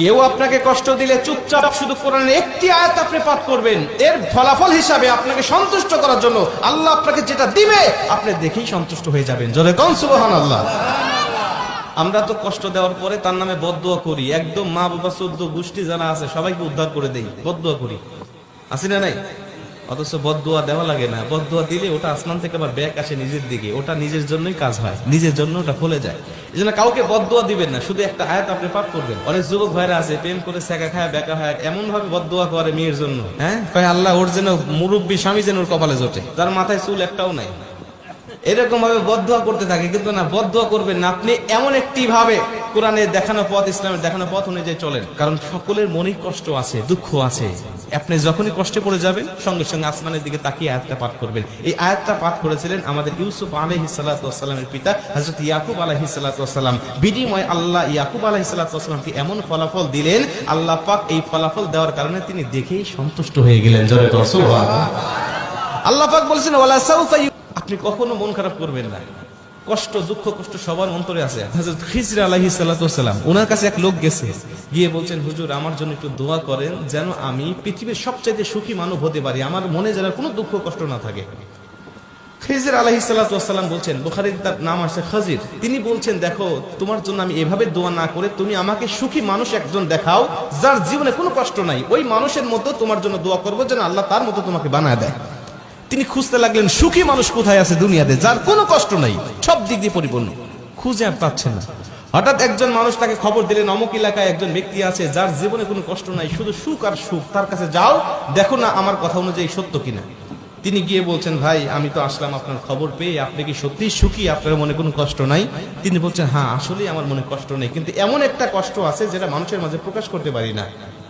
কেউ আপনাকে কষ্ট দিলে চুপচাপ শুধু কোরআনের একটি আয়াত আপনি পাঠ করবেন। এর ফলাফল হিসাবে আপনাকে সন্তুষ্ট করার জন্য আল্লাহ আপনাকে যেটা দিবে, আপনি দেখেই সন্তুষ্ট হয়ে যাবেন। জলে কন সুবহান আল্লাহ আমরা তো কষ্ট দেওয়ার পরে তার নামে বদুয়া করি। একদম মা বাবা চোদ্দ গোষ্ঠী যারা আছে, সবাইকে উদ্ধার করে দেই। বদুয়া করি। আসি না নাই? অথচ বদুয়া দেওয়া লাগে না। বদুয়া দিলে ওটা আসমান থেকে আবার ব্যাক আসে নিজের দিকে। ওটা নিজের জন্যই কাজ হয়। নিজের জন্য ওটা ফলে যায়। এই জন্য কাউকে বদুয়া দিবেন না। শুধু একটা আয়াত আপনি পাঠ করবেন। অনেক যুবক ভাইরা আছে, প্রেম করে সেকা খায়, বেকা হয় এমন ভাবে বদুয়া করে মেয়ের জন্য। হ্যাঁ? কয়, আল্লাহ ওর যেন মুরব্বী স্বামী যেন ওর কপালে জোটে। তার মাথায় চুল একটাও নাই। এরকম ভাবে বদুয়া করতে থাকে। কিন্তু না বদুয়া করবেন না। আপনি এমন একটি ভাবে কোরআনের দেখানো পথ, ইসলামের দেখানো পথ অনুযায়ী চলেন। কারণ সকলের মনেই কষ্ট আছে, দুঃখ আছে। আপনি যখনই কষ্টে পড়ে যাবেন, সঙ্গে সঙ্গে আসমানের দিকে তাকিয়ে আয়াতটা পাঠ করবেন। এই আয়াতটা পাঠ করেছিলেন আমাদের ইউসুফ আলহি সাল্লাহামের পিতা হজরত ইয়াকুব আলহি সাল্লাহাম বিনিময় আল্লাহ ইয়াকুব আলহি সাল্লাহামকে এমন ফলাফল দিলেন, আল্লাহ পাক এই ফলাফল দেওয়ার কারণে তিনি দেখেই সন্তুষ্ট হয়ে গেলেন। জয় আল্লাহ পাক বলছেন আপনি কখনো মন খারাপ করবেন না। কষ্ট, দুঃখ, কষ্ট সবার অন্তরে আছে। হযরত খিজর আলাইহি সাল্লাম ওনার কাছে এক লোক গেছে। গিয়ে বলছেন, হুজুর, আমার জন্য একটু দোয়া করেন যেন আমি পৃথিবীর সবচাইতে সুখী মানব হতে পারি। আমার মনে যেন কোনো দুঃখ, কষ্ট না থাকে। খিজির আলাহি সাল্লাম বলছেন বুখারির তার নাম আছে খাজির। তিনি বলছেন, দেখো, তোমার জন্য আমি এভাবে দোয়া না করে তুমি আমাকে সুখী মানুষ একজন দেখাও, যার জীবনে কোনো কষ্ট নাই। ওই মানুষের মতো তোমার জন্য দোয়া করব যেন আল্লাহ তার মতো তোমাকে বানায় দেয়। তিনি খুঁজতে লাগলেন, সুখী মানুষ কোথায় আছে দুনিয়াতে, যার কোনো কষ্ট নাই, সব দিক দিয়ে পরিপূর্ণ। খুঁজে আর পাচ্ছেন না। হঠাৎ একজন মানুষ তাকে খবর দিলেন, অমুক এলাকায় একজন ব্যক্তি আছে, যার জীবনে কোনো কষ্ট নাই, শুধু সুখ আর সুখ। তার কাছে যাও, দেখো না আমার কথা অনুযায়ী সত্য কিনা। তিনি গিয়ে বলছেন, ভাই, আমি তো আসলাম আপনার খবর পেয়ে, আপনি কি সত্যি সুখী? আপনার মনে কোনো কষ্ট নাই? তিনি বলছেন হ্যাঁ আসলেই আমার মনে কষ্ট নেই, কিন্তু এমন একটা কষ্ট আছে যেটা মানুষের মাঝে প্রকাশ করতে পারি না।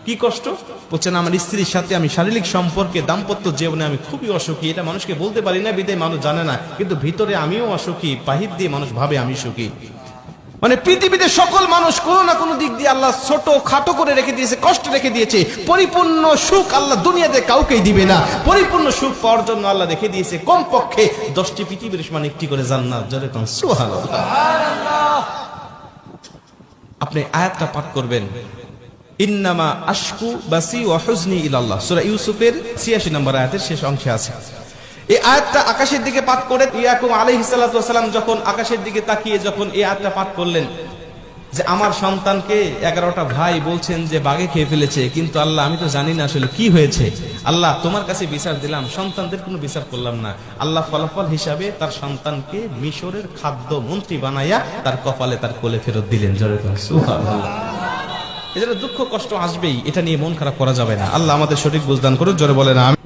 কি কষ্ট? বলছেন আমার স্ত্রীর সাথে আমি শারীরিক সম্পর্কে দাম্পত্য জীবনে আমি খুবই অসুখী। এটা মানুষকে বলতে পারি না, বিদায় মানুষ জানে না। কিন্তু ভিতরে আমিও অসুখী, বাহির দিয়ে মানুষ ভাবে আমি সুখী। মানে পৃথিবীতে সকল মানুষ কোনো না কোনো দিক দিয়ে আল্লাহ ছোট, খাটো করে রেখে দিয়েছে, কষ্ট রেখে দিয়েছে। পরিপূর্ণ সুখ আল্লাহ দুনিয়াতে কাউকেই দিবে না। পরিপূর্ণ সুখ পাওয়ার জন্য আল্লাহ রেখে দিয়েছে কম পক্ষে দশটি পৃথিবীর সমান একটি করে জান্নাত। জোরে কোন, সুবহানাল্লাহ। আপনি আয়াতটা পাঠ করবেন। ইন্নামা আশকু বাসি ইলাল্লাহ। সূরা ইউসুফের 86 নম্বর আয়াতের শেষ অংশে আছে। এই আয়াতটা আকাশের দিকে পাঠ করে সালাতু ওয়াসালাম যখন আকাশের দিকে তাকিয়ে যখন এই আয়াতটা পাঠ করলেন, যে আমার সন্তানকে এগারোটা ভাই বলছেন যে বাগে খেয়ে ফেলেছে, কিন্তু আল্লাহ, আমি তো জানি না আসলে কি হয়েছে। আল্লাহ, তোমার কাছে বিচার দিলাম, সন্তানদের কোনো বিচার করলাম না। আল্লাহ ফলাফল হিসাবে তার সন্তানকে মিশরের খাদ্য মন্ত্রী বানাইয়া তার কপালে তার কোলে ফেরত দিলেন। জোরে এজন্য দুঃখ কষ্ট আসবেই। এটা নিয়ে মন খারাপ করা যাবে না। আল্লাহ আমাদের সঠিক বুঝদান করুন জোরে বলেন আমি